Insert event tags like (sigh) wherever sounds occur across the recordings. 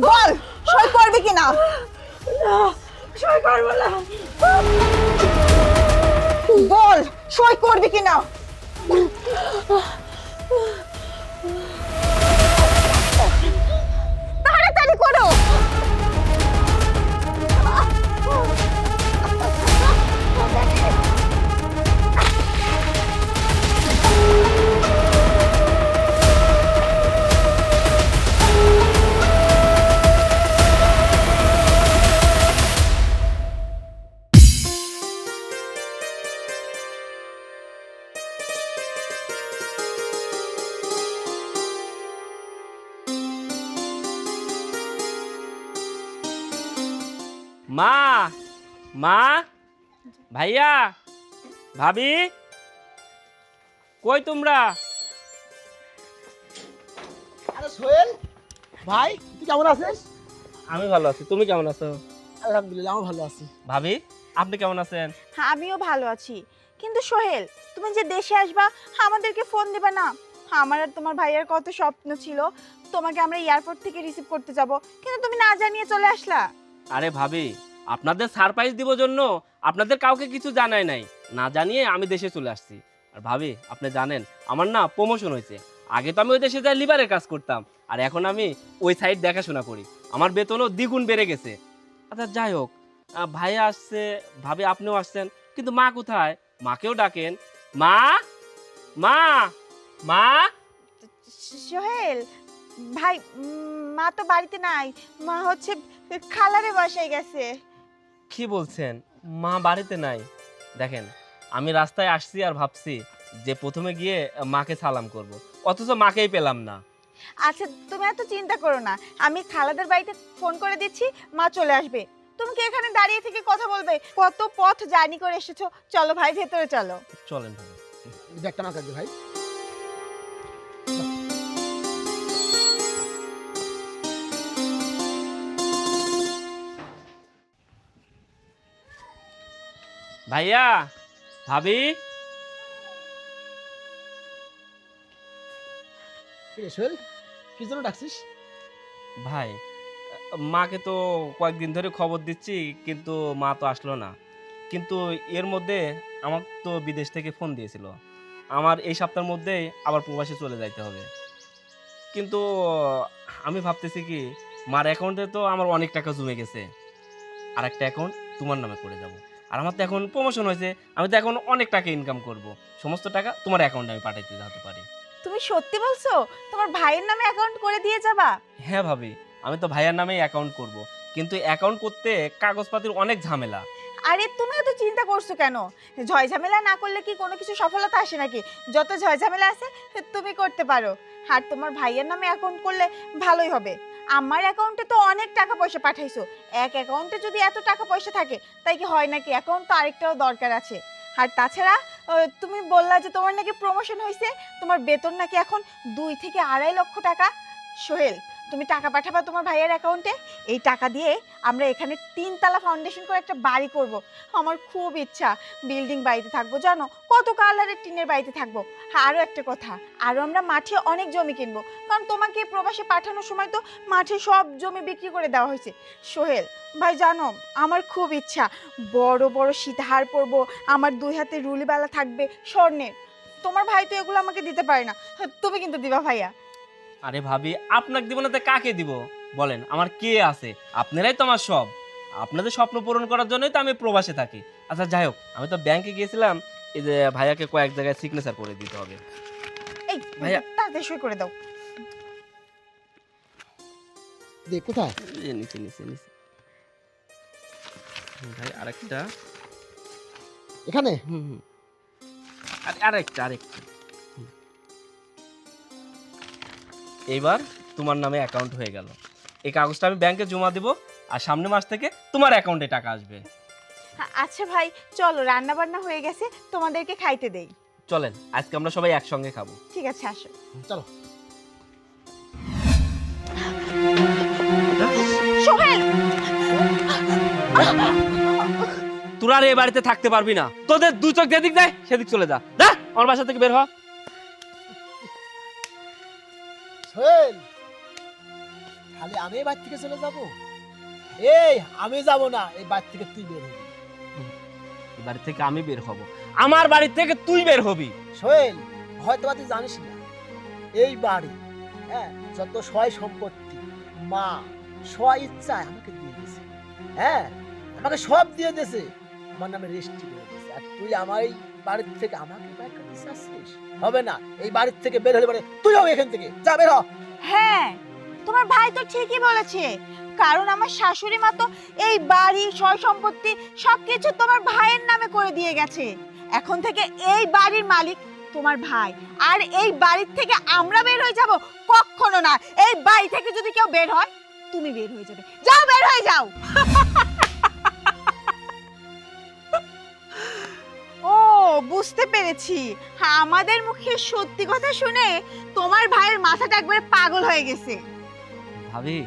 বল সই করবি কিনা সই করব না। বল সই করবি কিনা তাড়াতাড়ি মা? ভাইয়া? ভাবি? কই তোমরা? আরে সোহেল ভাই তুই কেমন আছিস? আমি ভালো আছি তুমি কেমন আছো? আলহামদুলিল্লাহ আমি ভালো আছি। ভাবি আপনি কেমন আছেন? হ্যাঁ, আমিও ভালো আছি। কিন্তু সোহেল তুমি যে দেশে আসবা আমাদেরকে ফোন দিবা না। আমার আর তোমার ভাইয়ের কত স্বপ্ন ছিল তোমাকে আমরা এয়ারপোর্ট থেকে রিসিভ করতে যাব। কিন্তু তুমি না জানিয়ে চলে আসলা। আরে ভাবি আপনাদের সারপ্রাইজ দিব জন্য আপনাদের কাউকে কিছু জানায় নাই। না জানিয়ে আমি দেশে চলে আসছি। আর ভাবি, আপনি জানেন, আমার না প্রমোশন হয়েছে। আগে তো আমি ওই দেশে যাই লিভারের কাজ করতাম। আর এখন আমি ওই সাইড দেখাশোনা করি। আমার বেতনও দ্বিগুণ বেড়ে গেছে। আচ্ছা যাই হোক ভাইয়া আসছে, ভাবি আপনিও আসছেন, কিন্তু মা কোথায়? মাকেও ডাকেন। মা? মা? মা? সোহেল, ভাই মা তো বাড়িতে নাই। মা হচ্ছে খালারে বাসায় গেছে। কি বলছেন? মা বাড়িতে নাই। দেখেন আমি রাস্তায় আসছি আর ভাবছি যে প্রথমে গিয়ে মাকে সালাম করব। অথচ মাকেই পেলাম না। আচ্ছা তুমি এত চিন্তা করো না। আমি খালাদের বাড়িতে ফোন করে দিচ্ছি মা চলে আসবে। তুমি কি এখানে দাঁড়িয়ে থেকে কথা বলবে? কত পথ জার্নি করে এসেছ। চলো ভাই ভেতরে চলো। চলেন আমার কাছে ভাই। ভাইয়া ভাবি। সোহেল কি জন্য ডাকছিস? ভাই মাকে তো কয়েকদিন ধরে খবর দিচ্ছি কিন্তু মা তো আসলো না। কিন্তু এর মধ্যে আমার তো বিদেশ থেকে ফোন দিয়েছিল। আমার এই সপ্তাহের মধ্যেই আবার প্রবাসে চলে যাইতে হবে। কিন্তু আমি ভাবতেছি কি মার অ্যাকাউন্টে তো আমার অনেক টাকা জমে গেছে। আর একটা অ্যাকাউন্ট তোমার নামে করে যাব। আর আমার তো এখন প্রমোশন হয়েছে আমি তো এখন অনেক টাকা ইনকাম করব। সমস্ত টাকা তোমার অ্যাকাউন্টে আমি পাঠাইতে যেতে পারি। তুমি সত্যি বলছো? তোমার ভাইয়ের নামে অ্যাকাউন্ট করে দিয়ে যাবা? হ্যাঁ ভাবি আমি তো ভাইয়ের নামেই অ্যাকাউন্ট করব। কিন্তু অ্যাকাউন্ট করতে কাগজপাতির অনেক ঝামেলা। আরে তুমি এত চিন্তা করছ কেন? ঝয় ঝামেলা না করলে কি কোনো কিছু সফলতা আসে নাকি? যত ঝয় ঝামেলা আছে তুমি করতে পারো। আর তোমার ভাইয়ের নামে অ্যাকাউন্ট করলে ভালোই হবে। আমার অ্যাকাউন্টে তো অনেক টাকা পয়সা পাঠাইছো। এক অ্যাকাউন্টে যদি এত টাকা পয়সা থাকে, তাই কি হয় নাকি? অ্যাকাউন্ট তো আরেকটাও দরকার আছে। আর তাছাড়া তুমি বললা যে তোমার নাকি প্রমোশন হয়েছে তোমার বেতন নাকি এখন দুই থেকে আড়াই লক্ষ টাকা। সোহেল তুমি টাকা পাঠাবা তোমার ভাইয়ের অ্যাকাউন্টে এই টাকা দিয়ে আমরা এখানে তিনতলা ফাউন্ডেশন করে একটা বাড়ি করব। আমার খুব ইচ্ছা বিল্ডিং বাড়িতে থাকব, জানো? কত কালারের টিনের বাড়িতে থাকব। আরও একটা কথা আরও আমরা মাঠে অনেক জমি কিনবো। কারণ তোমাকে প্রবাসে পাঠানোর সময় তো মাঠে সব জমি বিক্রি করে দেওয়া হয়েছে। সোহেল, ভাই জানো, আমার খুব ইচ্ছা, বড় বড় সীতাহার পরবো, আমার দুই হাতে রুলিবেলা থাকবে, স্বর্ণের। তোমার ভাই তো এগুলো আমাকে দিতে পারে না। তুমি কিন্তু দিবা ভাইয়া। আরে ভাবি আপনাকে দিব না তো কাকে দিব? বলেন আমার কে আছে? আপনারাই তো আমার সব। আপনাদের স্বপ্ন পূরণ করার জন্যই তো আমি প্রবাসে থাকি। আচ্ছা যাই হোক আমি তো ব্যাংকে গিয়েছিলাম এই যে ভাইয়াকে কয়েক জায়গায় সিগনেচার করে দিতে হবে। এই ভাইয়া। তাড়াতাড়ি সই করে দাও। দে কোথায়? এই যে নিচে নিচে নিচে। হুম, ভাই আরেকটা। এখানে? হুম হুম। আর আরেকটা আরেকটা। এইবার তোমার নামে অ্যাকাউন্ট হয়ে গেল। এই কাগজটা আমি ব্যাংকে জমা দিব আর সামনের মাস থেকে তোমার অ্যাকাউন্টে টাকা আসবে। হ্যাঁ, আচ্ছা ভাই চলো রান্না বান্না হয়ে গেছে তোমাদেরকে খাইতে দেই। চলেন আজকে আমরা সবাই একসঙ্গে খাব। ঠিক আছে আসো। চলো। সোহেল! তোরা আর এই বাড়িতে থাকতে পারবি না। তোদের দু চোখ যেদিক দেয় সেদিক চলে যা। যা আমার বাসা থেকে বের হ। সোহেল খালি আমি এই বাড়ি থেকে চলে যাব? এই আমি যাব না এই বাড়ি থেকে তুই বের হবি। এই বাড়ি থেকে আমি বের হব। আমার বাড়ি থেকে তুই বের হবি। সোহেল হয়তো বা তুই জানিস না এই বাড়ি হ্যাঁ যত সয় সম্পত্তি মা সয় ইচ্ছায় আমাকে দিয়ে দিয়েছে। হ্যাঁ আমাকে সব দিয়ে দিয়েছে। আমার নামে রেজিস্ট্রি করে দিয়েছে। আর তুই আমার এই বাড়ির থেকে আমাকে বের করতে চাচ্ছিস হবে না, এই বাড়ির থেকে বের হলে পারে তুই হবে এখান থেকে যা, বের হ। হ্যাঁ তোমার ভাই তো ঠিকই বলেছে। কারণ আমার শাশুড়ি মা তো এই বাড়ি, সয় সম্পত্তি সবকিছু তোমার ভাইয়ের নামে করে দিয়ে গেছে। এখন থেকে এই বাড়ির মালিক তোমার ভাই। আর এই বাড়ির থেকে আমরা বের হয়ে যাব কখনো না। এই বাড়ি থেকে যদি কেউ বের হয়, তুমি বের হয়ে যাবে। যাও, বের হয়ে যাও। (laughs) বুঝতে পেরেছি। আমাদের মুখে সত্যি কথা শুনে তোমার ভাইয়ের মাথাটা একবারে পাগল হয়ে গেছে। ভাবি,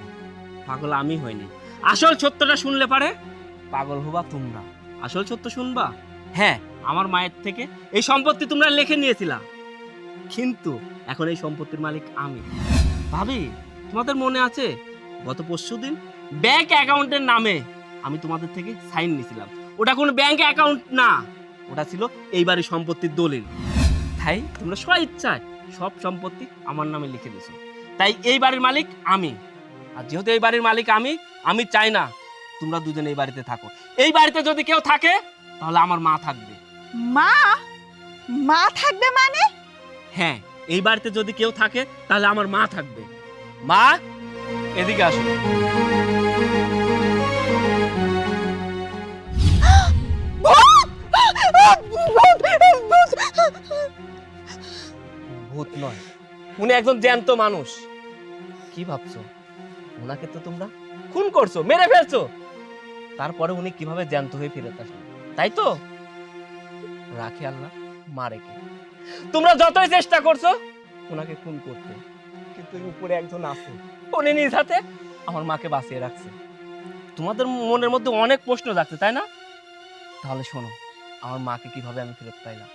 পাগল আমি হইনি। আসল সত্যটা শুনলে পারে? পাগল হবা তোমরা। আসল সত্য শুনবা? হ্যাঁ আমার মায়ের থেকে এই সম্পত্তি তোমরা লিখে নিয়েছিলা। কিন্তু এখন এই সম্পত্তির মালিক আমি। ভাবি, তোমাদের মনে আছে, গত পরশু দিন ব্যাংক অ্যাকাউন্টের নামে আমি তোমাদের থেকে সাইন নিয়েছিলাম। ওটা কোনো ব্যাংক অ্যাকাউন্ট না। ওটা ছিল এই বাড়ির সম্পত্তির দলিল। তাই তোমরা স্ব ইচ্ছায় সব সম্পত্তি আমার নামে লিখে দিছো। তাই এই বাড়ির মালিক আমি। আর যেহেতু এই বাড়ির মালিক আমি আমি চাই না তোমরা দুজন এই বাড়িতে থাকো। এই বাড়িতে যদি কেউ থাকে তাহলে আমার মা থাকবে। মা? মা থাকবে মানে? হ্যাঁ এই বাড়িতে যদি কেউ থাকে তাহলে আমার মা থাকবে। মা এদিকে আসো। ভূত নয়। উনি একজন জ্যান্ত মানুষ। কি ভাবছ? ওনাকে তো তোমরা খুন করছ, মেরে ফেলছো। তারপরে উনি কীভাবে জ্যান্ত হয়ে ফিরত আসলো তাই তো? রাখে আল্লাহ, মারে কে? তোমরা যতই চেষ্টা করছ ওনাকে খুন করতে। কিন্তু উপরে একজন আছে। উনি নিজ হাতে আমার মাকে বাঁচিয়ে রাখছে। তোমাদের মনের মধ্যে অনেক প্রশ্ন যাচ্ছে তাই না? তাহলে শোনো, আমার মাকে কীভাবে আমি ফেরত পাইলাম?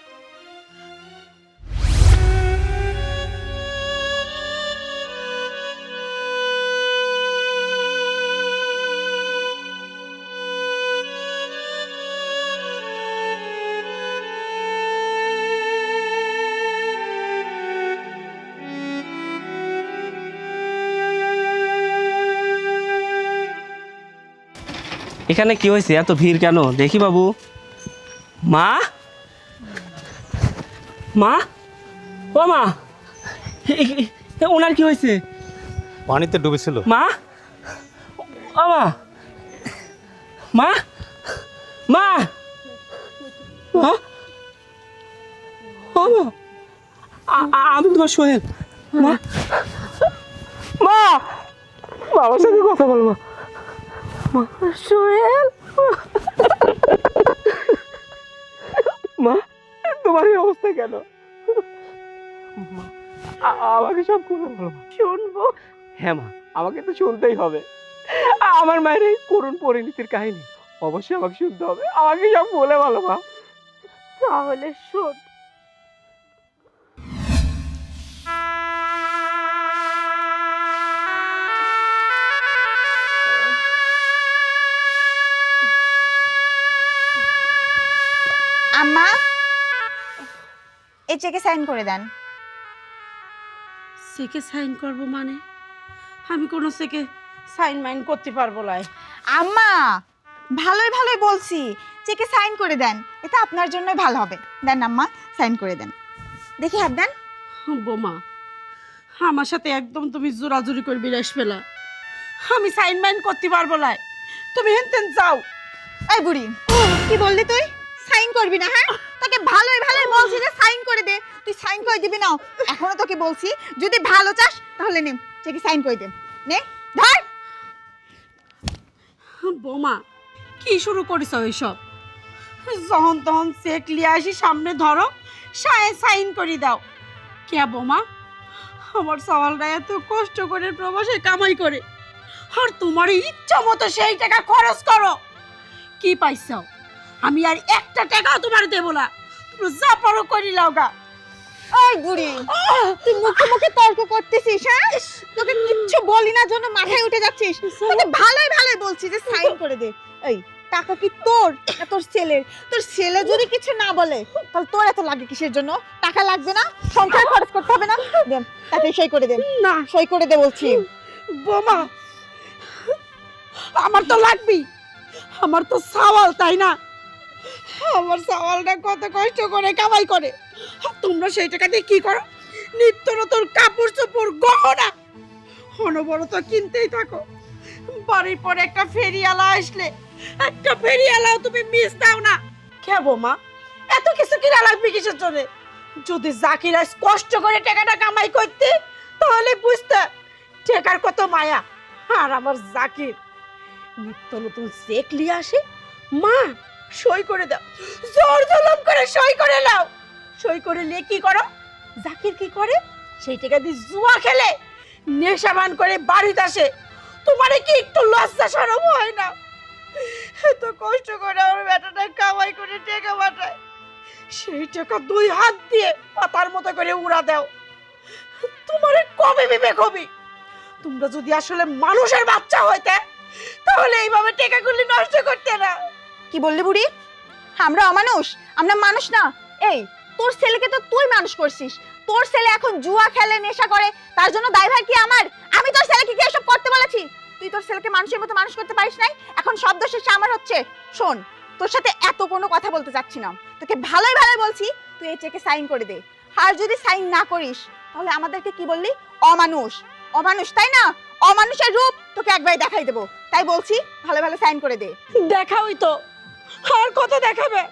এখানে কি হয়েছে? এত ভিড় কেন? দেখি বাবু। মা? মা? ও মা! ওনার কি হয়েছে? পানিতে ডুবেছিল। মা? ও মা! মা? মা! আমি তোমার সোহেল। মা? মা! বাবার সাথে কথা বল মা। সোহেল মা তোমার এই অবস্থা কেন? মা, আমাকে সব খুলে বলো শুনব। হ্যাঁ মা আমাকে তো শুনতেই হবে। আমার মায়ের এই করুণ পরিণতির কাহিনী অবশ্যই আমাকে শুনতে হবে। আমাকে সব বলে ভালো মা। তাহলে শোন এই চেকে সাইন করে দেন। চেকে সাইন করব মানে? আমি কোনো চেকে সাইন মাইন করতে পারব না। আম্মা ভালোই ভালোই বলছি। চেকে সাইন করে দেন। এটা আপনার জন্যই ভালো হবে। দেন আম্মা সাইন করে দেন। দেখি হাত দেন। বোমা আমার সাথে একদম তুমি জোরাজুরি করবি রেস পেলা আমি সাইন মাইন করতে পারব না। তুমি হেনতেন যাও। এই বুড়ি কি বললি তুই? সাইন করবি না হ্যাঁ? তোকে ভালোই ভালোই বলছি যে সাইন করে দে। তুই সাইন করে দিবি না এখনও তোকে বলছি, যদি ভালো চাস, তাহলে নে চেকে সাইন করে দে। নে, ধর। বোমা, কি শুরু করেছ এইসব যখন তখন চেক লিয়ে আসি, সামনে ধরো সাইন করে দাও। কে বোমা? আমার সওয়ালরা এত কষ্ট করে প্রবাসে কামাই করে। আর তোমার ইচ্ছা মতো সেই টাকা খরচ করো। কি পাইছাও আমি আর একটা টাকাও তোমার দেবো না। যা পারো করি লাও গা। ওই বুড়ি তুই মুখে মুখে তর্ক করতেছিস হ্যাঁ? তোকে কিচ্ছু বলি না জন্য মাথায় উঠে যাচ্ছিস। তোকে ভালোই ভালোই বলছি যে সাইন করে দে। এই টাকা কি তোর না তোর ছেলের? তোর ছেলে যদি কিছু না বলে তাহলে তোর এত লাগে কিসের জন্য? টাকা লাগবে না? সংসার খরচ করতে হবে না? দেন তাতে সই করে দেন। না। সই করে দে বলছি। বোমা আমার তো লাগবেই। আমার তো সাওয়াল তাই না? আমার সাওয়ালটা কত কষ্ট করে কামাই করে। তোমরা সেই টাকা দিয়ে কি করো? নিত্য নতুন কাপড় চোপড়, গহনা। অনবরত কিনতেই থাকো। বাড়ির পরে একটা ফেরিওয়ালা আসলে। একটা ফেরিওয়ালাও তুমি মিস দাও না। কে বোমা এত কিছু কিনা লাগবে কিসের জন্য? যদি জাকির আজ কষ্ট করে টাকাটা কামাই করতে, তাহলে বুঝতে টেকার কত মায়া। আর আমার জাকির, নিত্য নতুন চেক নিয়ে আসে। মা সই করে দাও। জোর জলম করে সই করে নাও। সই করে নিয়ে কি করো? জাকির কি করে? সেই টাকা দিয়ে জুয়া খেলে, নেশাবান করে বাড়িতে আসে। তোমারে কি একটু লজ্জা সরম হয় না? এত কষ্ট করে আমার বেটাটা কামাই করে টাকা পাঠায়। সেই টাকা দুই হাত দিয়ে পাতার মতো করে উড়া দাও। তোমারে কবে বিবেক হবি তোমরা যদি আসলে মানুষের বাচ্চা হইতে, তাহলে এইভাবে টেকাগুলি নষ্ট করতে না। কি বললি বুড়ি? আমরা অমানুষ, আমরা মানুষ না। এই, তোর ছেলেকে তো তুই মানুষ করছিস। তোর ছেলে এখন জুয়া খেলে, নেশা করে, তার জন্য দায়ভার কি আমার? আমি তোর ছেলেকে কি এসব করতে বলেছি? তুই তোর ছেলেকে মানুষের মতো মানুষ করতে পারিস নাই? এখন দোষ এসে আমার হচ্ছে। শোন, তোর সাথে এত কোনো কথা বলতে চাচ্ছি না। তোকে ভালোই ভালোই বলছি, তুই এই চেকে সাইন করে দে। আর যদি সাইন না করিস, তাহলে আমাদেরকে কি বললি? অমানুষ। অমানুষ, তাই না? অমানুষের রূপ তোকে একবার দেখাই দেবো। তাই বলছি, ভালো ভালো সাইন করে দে। দেখাওই তো। আর কত দেখাবে?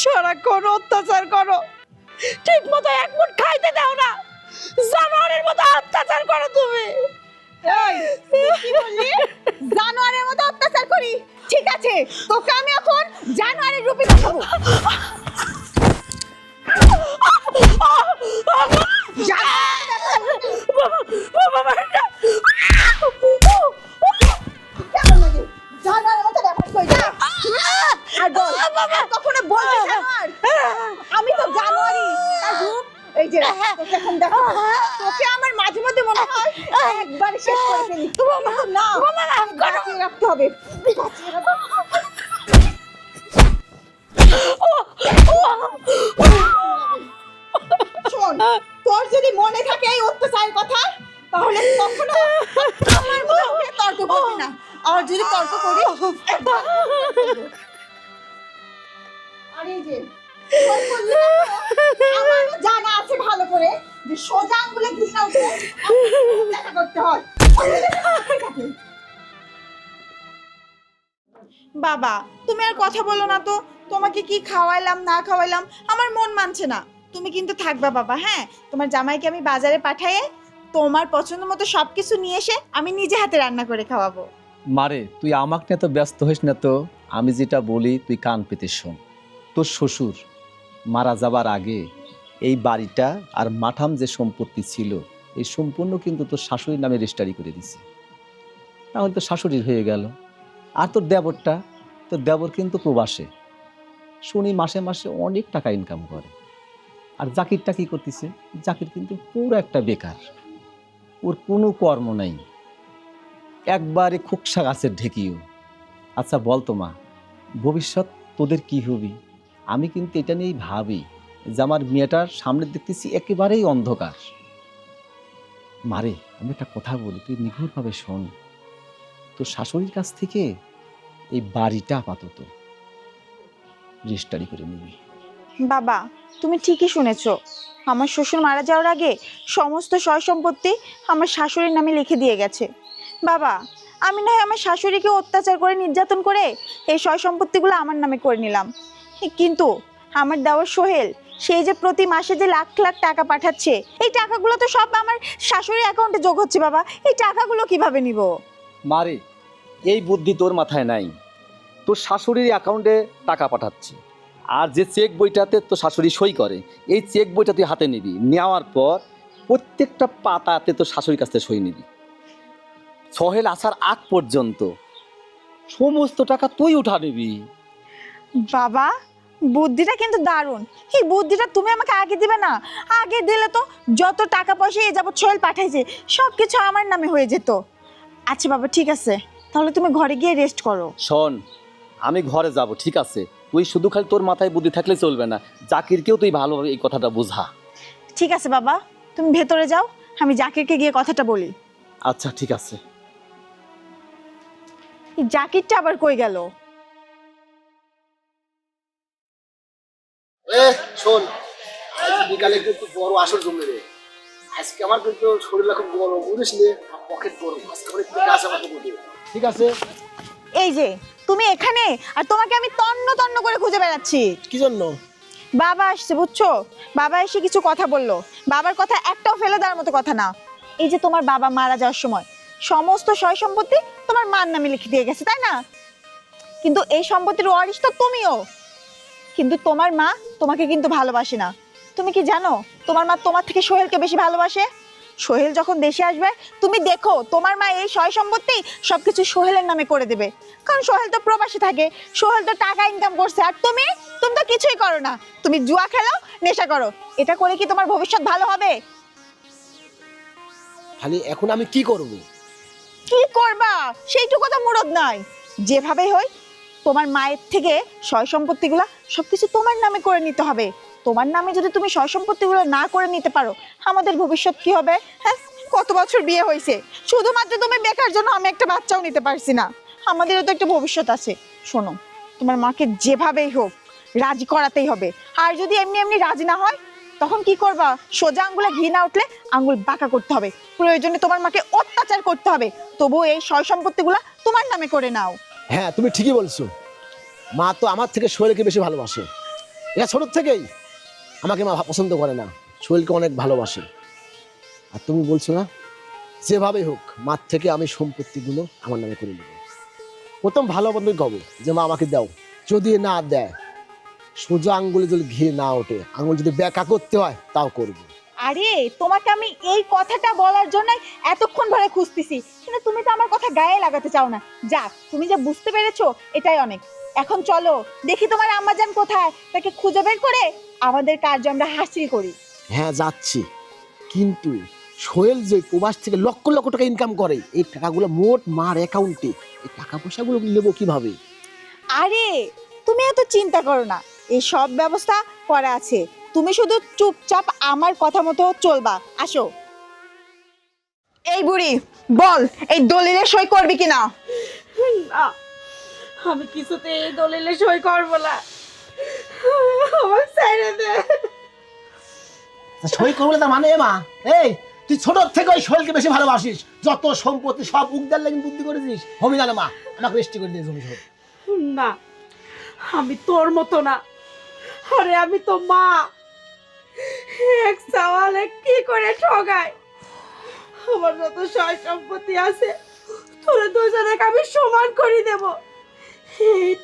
সারাক্ষণ অত্যাচার করো। ঠিক মতো এক মুঠ খাইতে দাও না। জানোয়ারের মতো অত্যাচার করো তুমি। জানোয়ারের মতো অত্যাচার করি? ঠিক আছে তোকে আমি এখন জানোয়ারের রূপে দেখাবো? জানোয়ারের মতো ব্যবহার করি না? আর বল, কখনো বলবি জানোয়ার? আমি তো জানোয়ারই। তার রূপ এই যে তোকে এখন দেখো। তোকে আমার মাঝে মধ্যে মনে হয় একবার শেষ করে ফেলি। না বাঁচিয়ে রাখতে হবে। বাঁচিয়ে শোন তোর যদি মনে থাকে এই অত্যাচারের কথা তাহলে কখনো আমার তর্ক করবি না। আর যদি তর্ক করি আর এই যে জানা আছে ভালো করে যে সোজা আঙ্গুলে ঘৃণা উঠে দেখা করতে হয়। বাবা তুমি আর কথা বলো না তো। তোমাকে কি খাওয়াইলাম না খাওয়াইলাম আমার মন মানছে না। তুমি কিন্তু থাকবা বাবা হ্যাঁ? তোমার জামাইকে আমি বাজারে পাঠাইয়ে তোমার পছন্দ মতো সব কিছু নিয়ে এসে আমি নিজে হাতে রান্না করে খাওয়াবো। মারে, তুই আমাকে নিয়ে তো ব্যস্ত হইস না তো। আমি যেটা বলি, তুই কান পেতে শোন। তোর শ্বশুর মারা যাবার আগে এই বাড়িটা আর মাঠাম যে সম্পত্তি ছিল, এই সম্পূর্ণ কিন্তু তোর শাশুড়ির নামে রেজিস্টারি করে দিছে। তাহলে তো শাশুড়ির হয়ে গেল। আর তোর দেবরটা? তোর দেবর কিন্তু প্রবাসে। শুনি মাসে মাসে অনেক টাকা ইনকাম করে। আর জাকিরটা কি করতেছে? জাকির কিন্তু পুরো একটা বেকার। ওর কোনো কর্ম নাই। একবারে খুকসা গাছের ঢেকিও। আচ্ছা বল তো মা, ভবিষ্যৎ তোদের কি হবি? আমি কিন্তু এটা নিয়েই ভাবি যে আমার মেয়েটার সামনে দেখতেছি একেবারেই অন্ধকার। মারে আমি একটা কথা বলি, তুই নিঘুরভাবে শোন। তোর শাশুড়ির কাছ থেকে এই বাড়িটা আপাতত রেজিস্টারি করে নিবি। বাবা, তুমি ঠিকই শুনেছো। আমার শ্বশুর মারা যাওয়ার আগে সমস্ত সয় সম্পত্তি আমার শাশুড়ির নামে লিখে দিয়ে গেছে। বাবা, আমি না হয় আমার শাশুড়িকে অত্যাচার করে নির্যাতন করে এই সয় সম্পত্তিগুলো আমার নামে করে নিলাম। কিন্তু আমার দেওয়ার সোহেল সেই যে প্রতি মাসে যে লাখ লাখ টাকা পাঠাচ্ছে, এই টাকাগুলো তো সব আমার শাশুড়ির অ্যাকাউন্টে যোগ হচ্ছে বাবা, এই টাকাগুলো কীভাবে নিব? মারে এই বুদ্ধি তোর মাথায় নাই। তোর শাশুড়ির অ্যাকাউন্টে টাকা পাঠাচ্ছে, আর যে চেক বইটাতে তোর শাশুড়ি সই করে, এই চেক বইটা তুই হাতে নিবি, নেওয়ার পর প্রত্যেকটা পাতাতে তোর শাশুড়ির কাছ থেকে সই নিবি। সহেল আসার আগ পর্যন্ত। সমস্ত টাকা তুই উঠা নিবি। বাবা বুদ্ধিটা কিন্তু দারুণ। এই বুদ্ধিটা তুমি আমাকে আগে দিবে না। আগে দিলে তো যত টাকা পয়সা এ যাবত সোহেল পাঠাইছে সব কিছু আমার নামে হয়ে যেত। আচ্ছা বাবা ঠিক আছে। তাহলে তুমি ঘরে গিয়ে রেস্ট করো। শোন আমি ঘরে যাব ঠিক আছে? তুই শুধু খালি তোর মাথায় বুদ্ধি থাকলে চলবে না। জাকিরকেও তুই ভালোভাবে এই কথাটা বুঝা। ঠিক আছে বাবা তুমি ভেতরে যাও আমি জাকিরকে গিয়ে কথাটা বলি। আচ্ছা ঠিক আছে। জাকিরটা আবার কই গেল? এ শোন আজ বিকালে কিন্তু বড় আসর জমে রে। আজকে আমার কিন্তু শরীরটা খুব বড় বুঝিস নে? পকেট বড় আজকে আমার একটু কাজ আমার করতে ঠিক আছে। এই যে তুমি এখানে? আর তোমাকে আমি তন্ন তন্ন করে খুঁজে বেড়াচ্ছি। কি জন্য? বাবা আসছে বুঝছ? বাবা এসে কিছু কথা বলল। বাবার কথা একটাও ফেলে দেওয়ার মতো কথা না। এই যে তোমার বাবা মারা যাওয়ার সময়। সমস্ত সয় সম্পত্তি তোমার মার নামে লিখে দিয়ে গেছে, তাই না? কিন্তু এই সম্পত্তির ওয়ারিশ তো তুমিও। কিন্তু তোমার মা তোমাকে কিন্তু ভালোবাসে না। তুমি কি জানো, তোমার মা তোমার থেকে সোহেলকে বেশি ভালোবাসে? সোহেল যখন দেশে আসবে, তুমি দেখো, তোমার মা এই সয় সম্পত্তি সবকিছু সোহেলের নামে করে দেবে। কারণ সোহেল তো প্রবাসী থাকে, সোহেল তো টাকা ইনকাম করছে। আর তুমি তুমি তো কিছুই করো না। তুমি জুয়া খেলো, নেশা করো। এটা করে কি তোমার ভবিষ্যৎ ভালো হবে? খালি এখন আমি কি করব? কি করবা? সেইটুকু তো মুরদ নাই যেভাবে হয় তোমার মায়ের থেকে সয় সম্পত্তিগুলো সবকিছু তোমার নামে করে নিতে হবে। তোমার নামে যদি তুমি সয় সম্পত্তিগুলো না করে নিতে পারো, আমাদের ভবিষ্যৎ কি হবে? হ্যাঁ কত বছর বিয়ে হয়েছে? শুধুমাত্র তুমি বেকার জন্য আমি একটা বাচ্চাও নিতে পারছি না। আমাদেরও তো একটা ভবিষ্যৎ আছে। শোনো, তোমার মাকে যেভাবেই হোক, রাজি করাতেই হবে। আর যদি এমনি এমনি রাজি না হয় তখন কি করবা? সোজা আঙ্গুলে ঘি না উঠলে আঙ্গুল বাঁকা করতে হবে। প্রয়োজনে তোমার মাকে অত্যাচার করতে হবে। তবুও এই সয় সম্পত্তিগুলা তোমার নামে করে নাও। হ্যাঁ তুমি ঠিকই বলছো। মা তো আমার থেকে সোহেলকে বেশি ভালোবাসে। এটা ছোট থেকেই আমাকে মা পছন্দ করে না। সোহেলকে অনেক ভালোবাসে। আর তুমি বলছো না? যেভাবে হোক, মার থেকে আমি সম্পত্তিগুলো আমার নামে করে নেব। প্রথম ভালো বন্ধু কব যে মা আমাকে দাও। যদি না দেয় সোজা আঙ্গুলে যদি ঘি না ওঠে আঙ্গুল যদি ব্যাকা করতে হয় তাও করব। আরে তোমাকে আমি এই কথাটা বলার জন্য এতক্ষণ ধরে খুঁজতেছি। কিন্তু তুমি তো আমার কথা গায়ে লাগাতে চাও না। যাক তুমি যে বুঝতে পেরেছ এটাই অনেক। এখন চলো দেখি তোমার আম্মাজান কোথায়? তাকে খুঁজে বের করে আমাদের কার্য আমরা হাসিল করি। হ্যাঁ যাচ্ছি। কিন্তু সোহেল যে প্রবাস থেকে লক্ষ লক্ষ টাকা ইনকাম করে এই টাকাগুলো মোট মার অ্যাকাউন্টে এই টাকা পয়সাগুলো নেব কীভাবে? আরে তুমি এত চিন্তা করো না। এই সব ব্যবস্থা করা আছে। তুমি শুধু চুপচাপ আমার কথা মতো চলবা। আসো। এই বুড়ি বল এই দলিলে সই করবি কিনা? না আমি কিছুতে এই দলিলে সই করব না। আমার ছেড়ে দে। সই করব না তার মানে এ মা? এই তুই ছোট থেকে ওই সোহেলকে বেশি ভালোবাসিস। যত সম্পত্তি সব উগদার লাগি বুদ্ধি করেছিস। হবি না মা আমাকে রেস্টি করে দিয়ে জমি সব না আমি তোর মতো না। আরে আমি তো মা। এক সওয়ালে কি করে ঠগায়? আমার যত সয় সম্পত্তি আছে, তোরা দুজনকে আমি সমান করে দেব।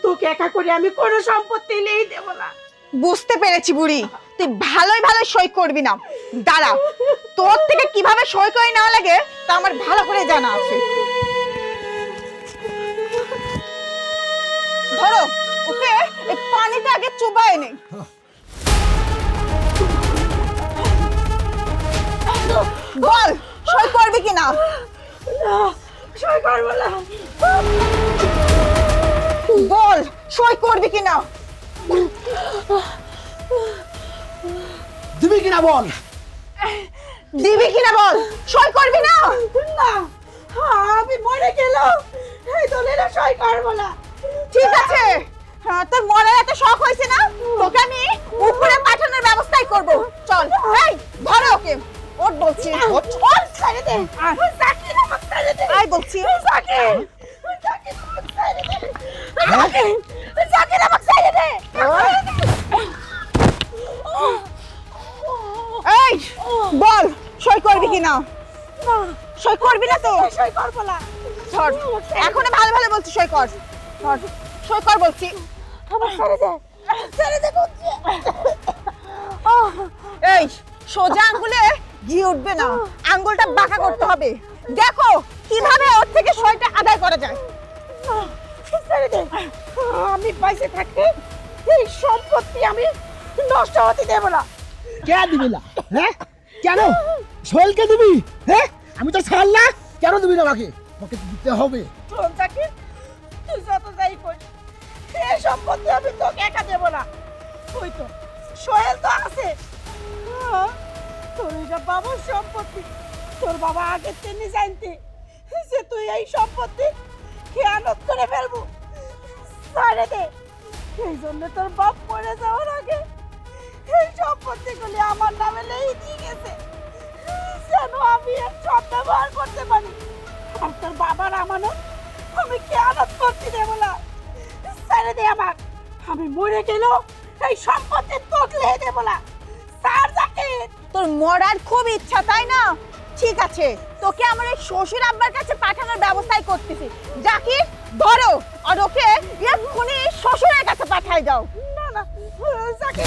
তোকে একা করে আমি কোনো সম্পত্তি নেই দেব না। বুঝতে পেরেছি বুড়ি। তুই ভালোই ভালো সই করবি না। দাঁড়া, তোর থেকে কীভাবে সই করে নেওয়া লাগে, তা আমার ভালো করে জানা আছে। ধরো, ওকে। এই পানিটা আগে চুবায় নে বল সই করবি কিনা? না সই করব না। বল সই করবি কিনা? দিবি কিনা বল? দিবি কিনা বল সই করবি না? না আমি মরে গেলাম। এই দলিলে সই করব না। ঠিক আছে। তোর মরার এত শখ হয়েছে না তোকে আমি উপরে পাঠানোর ব্যবস্থাই করব চল এই ধরো ওকে ওট বলছি ওট ছেড়ে দে আই বলছি সাকির সাকির আমাকে ছেড়ে দে এই বল সই করবি কি না সই করবি না তো সই করব না এখনও ভালো ভালো বলছি সই কর ধর সই কর বলছি। আমার ছেড়ে দে। ছেড়ে দে বলছি। এই সোজা আঙ্গুলে ঘি উঠবে না। আঙ্গুলটা বাঁকা করতে হবে। দেখো কীভাবে ওর থেকে সইটা আদায় করা যায়। ছেড়ে দে। আমি পয়সা থাকতে এই সম্পত্তি আমি নষ্ট হতে দেব না। কে দিবি না? হ্যাঁ? কেন? সোহেলকে দিবি? হ্যাঁ? আমি তো ছাড়লা কেন দিবি না আমাকে? আমাকে দিতে হবে। শোন এই সম্পত্তি আমি তোকে একা দেব না। ওই তো? সোহেল তো আছে। তোর এটা বাবার সম্পত্তি, তোর বাবা আগে তিনি জানতে যে তুই এই সম্পত্তি খেয়ানত করে ফেলব। সারে দে। এই জন্য তোর বাপ মরে যাওয়ার আগে এই সম্পত্তিগুলি আমার নামে লেই দিয়ে গেছে। যেন আমি এর সব ব্যবহার করতে পারি। আর তোর বাবার আমানত আমি খেয়ানত করতে দেব না। ছেড়ে দে আমার। আমি মরে গেল এই সম্পত্তি তোকলে দেব না। স্যার যাকে, তোর মরার খুব ইচ্ছা, তাই না? ঠিক আছে, তোকে আমার এই শ্বশুর আব্বার কাছে পাঠানোর ব্যবস্থাই করতেছি। জাকির ধরো, আর ওকে এক্ষুনি শ্বশুরের কাছে পাঠাই দাও না না, যাকে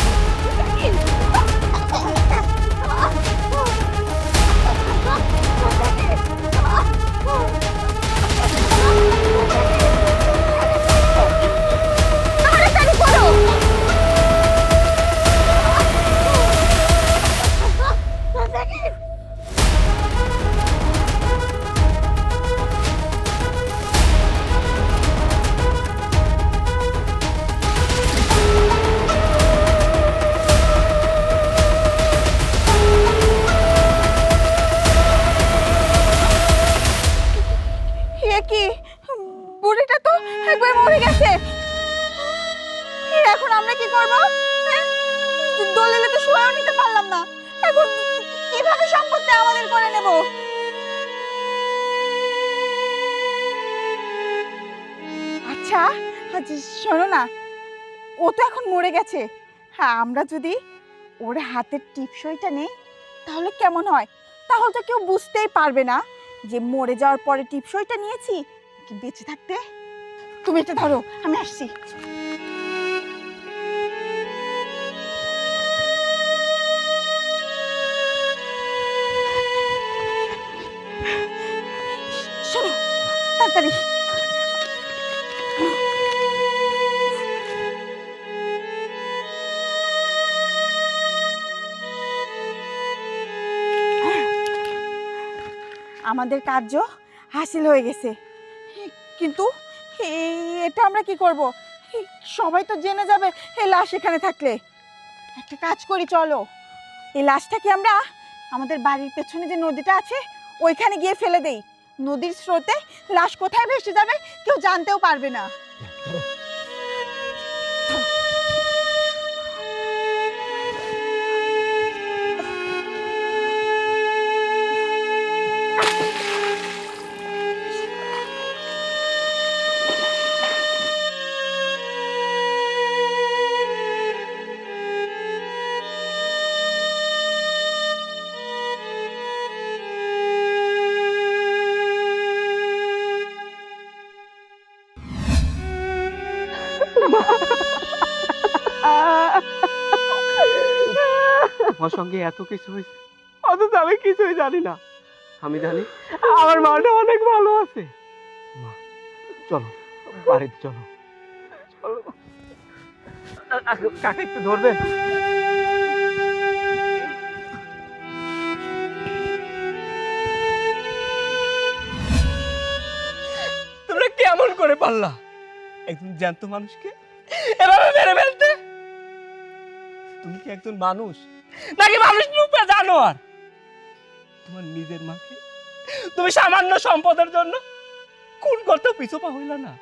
আমরা যদি ওর হাতের টিপসইটা নেই, তাহলে কেমন হয়? তাহলে তো কেউ বুঝতেই পারবে না যে মরে যাওয়ার পরে টিপসইটা নিয়েছি কি বেঁচে থাকতে। তুমি এটা ধরো, আমি আসছি। আমাদের কার্য হাসিল হয়ে গেছে। কিন্তু এটা আমরা কি করব? সবাই তো জেনে যাবে এই লাশ এখানে থাকলে। একটা কাজ করি, চলো। এই লাশটাকে আমরা আমাদের বাড়ির পেছনে যে নদীটা আছে, ওইখানে গিয়ে ফেলে দেই? নদীর স্রোতে লাশ কোথায় ভেসে যাবে কেউ জানতেও পারবে না। আমার সঙ্গে এত কিছু হয়েছে? অথচ আমি কিছুই জানি না। আমি জানি। আমার মাটা অনেক ভালো আছে। মা চলো বাড়িতে চলো। চলো। কাকে একটু ধরবেন তোমরা কেমন করে পারলা? একজন জ্যান্ত মানুষকে এভাবে মেরে ফেলতে? কি একজন মানুষ? নাকি মানুষ রূপে জানোয়ার? তোমার নিজের মাকে? তুমি সামান্য সম্পদের জন্য খুন করতে পিছু পা হইলা না?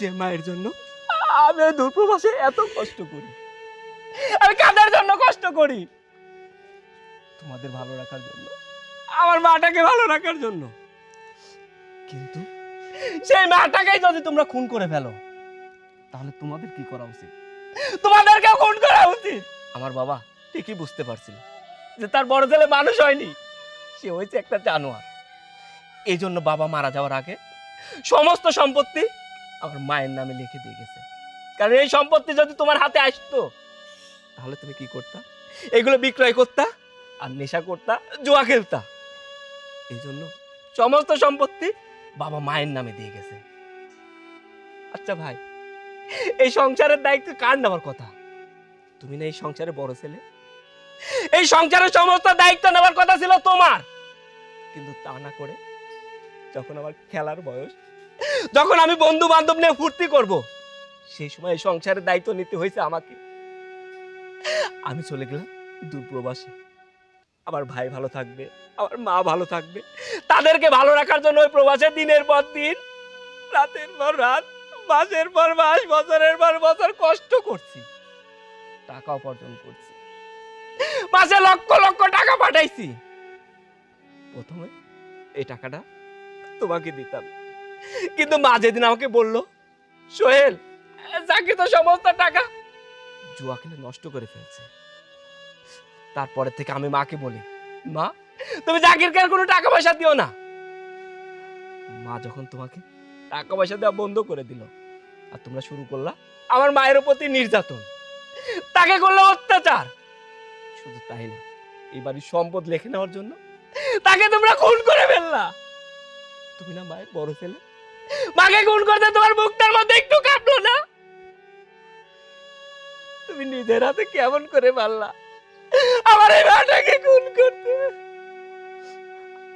যে মায়ের জন্য আমি দূরপ্রবাসে এত কষ্ট করি। আমি কাদের জন্য কষ্ট করি? তোমাদের ভালো রাখার জন্য। আমার মাটাকে ভালো রাখার জন্য। কিন্তু সেই মাটাকেই যদি তোমরা খুন করে ফেলো তাহলে তোমাদের কি করা উচিত? তোমাদেরকেও খুন করা উচিত। আমার বাবা ঠিকই বুঝতে পারছিল যে তার বড় ছেলে মানুষ হয়নি। সে হয়েছে একটা জানোয়ার। এই জন্য বাবা মারা যাওয়ার আগে সমস্ত সম্পত্তি আমার মায়ের নামে লিখে দিয়ে গেছে। কারণ এই সম্পত্তি যদি তোমার হাতে আসতো তাহলে তুমি কি করতা? এগুলো বিক্রয় করতা আর নেশা করতা জুয়া খেলতা। এই জন্য সমস্ত সম্পত্তি বাবা মায়ের নামে দিয়ে গেছে। আচ্ছা ভাই (laughs) এই সংসারের দায়িত্ব কার নেওয়ার কথা? তুমি না এই সংসারে বড় ছেলে? এই সংসারের সমস্ত দায়িত্ব নেওয়ার কথা ছিল তোমার। কিন্তু তা না করে যখন আমার খেলার বয়স, যখন আমি বন্ধু বান্ধব নিয়ে ফুর্তি করব সেই সময় এই সংসারের দায়িত্ব নিতে হয়েছে আমাকে। আমি চলে গেলাম দূরপ্রবাসে। আমার ভাই ভালো থাকবে, আমার মা ভালো থাকবে। তাদেরকে ভালো রাখার জন্য ওই প্রবাসে দিনের পর দিন, রাতের পর রাত মাসের পর মাস, বছরের পর বছর কষ্ট করছি। টাকা উপার্জন করছি। মাসে লক্ষ লক্ষ টাকা পাঠাইছি। প্রথমে এই টাকাটা তোমাকে দিতাম। কিন্তু মা যেদিন আমাকে বলল, সোহেল যাকে তো সমস্ত টাকা। জুয়া খেলে নষ্ট করে ফেলছে। তারপরে থেকে আমি মাকে বলি, মা, তুমি জাকিরকে আর কোনো টাকা পয়সা দিও না। মা যখন তোমাকে টাকা পয়সা দেওয়া বন্ধ করে দিল আর তোমরা শুরু করলা আমার মায়ের প্রতি নির্যাতন। তাকে করল অত্যাচার। শুধু তাই না, এই বাড়ির সম্পদ লেখে নেওয়ার জন্য তাকে তোমরা খুন করে ফেললা। তুমি না মায়ের বড় ছেলে? মাকে খুন করতে তোমার মুখটার মধ্যে একটু কাঁপলো না? তুমি নিজের হাতে কেমন করে পারলা আমার এই মাটাকে খুন করতে।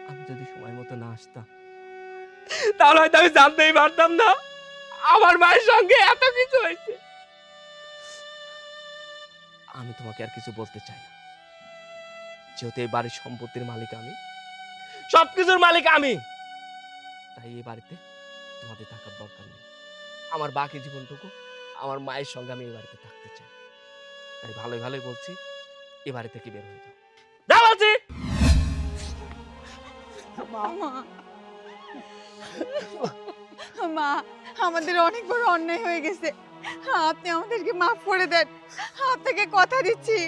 আমি যদি সময় মতো না আসতাম, তাহলে হয়তো আমি জানতেই পারতাম না। আমার মায়ের সঙ্গে এত কিছু হয়েছে। আমি তোমাকে আর কিছু বলতে চাই না। যেহেতু এই বাড়ির সম্পত্তির মালিক আমি সবকিছুর মালিক আমি। তাই এই বাড়িতে তোমাদের থাকার দরকার নেই। আমার বাকি জীবনটুকু আমার মায়ের সঙ্গে আমি এই বাড়িতে থাকতে চাই। তাই ভালোই ভালোই বলছি এ বাড়ি থেকে বের হয়ে যাও। যা বলছি! মা আমাদের অনেক বড় অন্যায় হয়ে গেছে। আপনি আমাদেরকে মাফ করে দেন। আপনাকে কথা দিচ্ছি।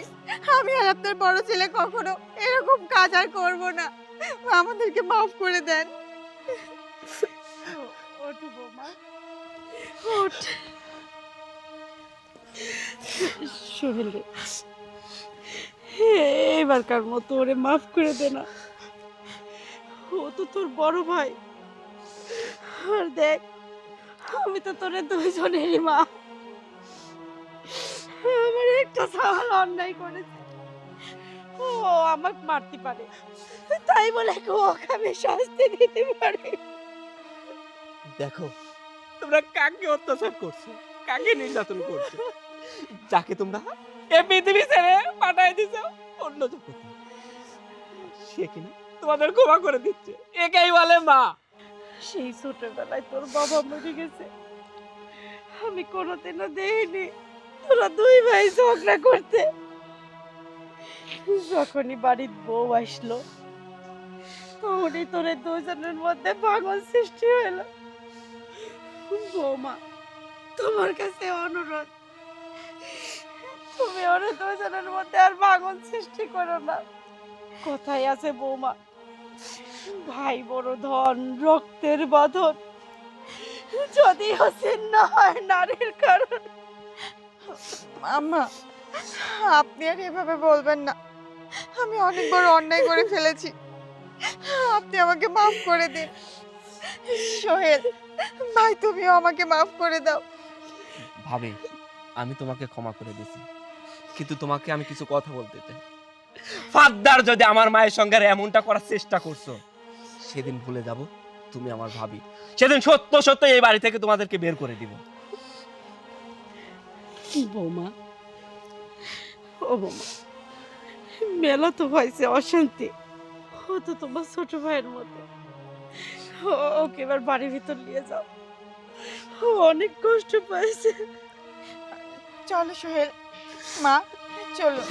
আমি আর আপনার বড় ছেলে কখনো এরকম কাজ আর করব না। আমাদেরকে মাফ করে দেন। ওঠো বৌমা। ওঠ। সোহেল রে এবারকার মতো ওরে মাফ করে দে না। ও তো তোর বড় ভাই। আর দেখ। আমি তো তোরে দুইজনেরই মা। আমার একটা সওয়াল অন্যায় করেছে। ও আমাকে মারতে পারে। তাই বলে ওকে আমি শাস্তি দিতে পারি? দেখো, তোমরা কাকে অত্যাচার করছ? কাকে নির্যাতন করছ? যাকে তোমরা এ পৃথিবী ছেড়ে পাঠাই দিছো, অন্য জগতে। সে কিনা তোমাদের ক্ষমা করে দিচ্ছে। একেই বলে মা। সেই ছোটবেলায় তোর বাবা মরে গেছে। আমি কোনোদিনও দেখিনি তোরা দুই ভাই ঝগড়া করতে। যখনই বাড়ির বউ আসলো, তখনই তোর দুজনের মধ্যে পাগল সৃষ্টি হলো বৌমা, তোমার কাছে অনুরোধ, তুমি ওরা দুজনের মধ্যে আর পাগল সৃষ্টি করো না। কোথায় আছে বৌমা ভাই বড় ধন রক্তের বাঁধন যদি ছিন্ন হয় নারীর কারণ। আম্মা আপনি আর এভাবে বলবেন না। আমি অনেক বড় অন্যায় করে ফেলেছি। আপনি আমাকে মাফ করে দিন। সোহেল ভাই তুমিও আমাকে মাফ করে দাও। ভাবি আমি তোমাকে ক্ষমা করে দিছি কিন্তু তোমাকে আমি কিছু কথা বলতে চাই। ফাদ্দার যদি আমার মায়ের সঙ্গে আর এমনটা করার চেষ্টা করছ সেদিন ভুলে যাব তুমি আমার ভাবি। সেদিন সত্য সত্য এই বাড়ি থেকে তোমাদেরকে বের করে দিব। বৌমা ও বৌমা মেলা তো হয়েছে অশান্তি। ও তো তোমার ছোট ভাইয়ের মতো। ও- ওকে এবার বাড়ির ভিতর নিয়ে যাও। ও অনেক কষ্ট পাইছে। চলো সোহেল মা চলো।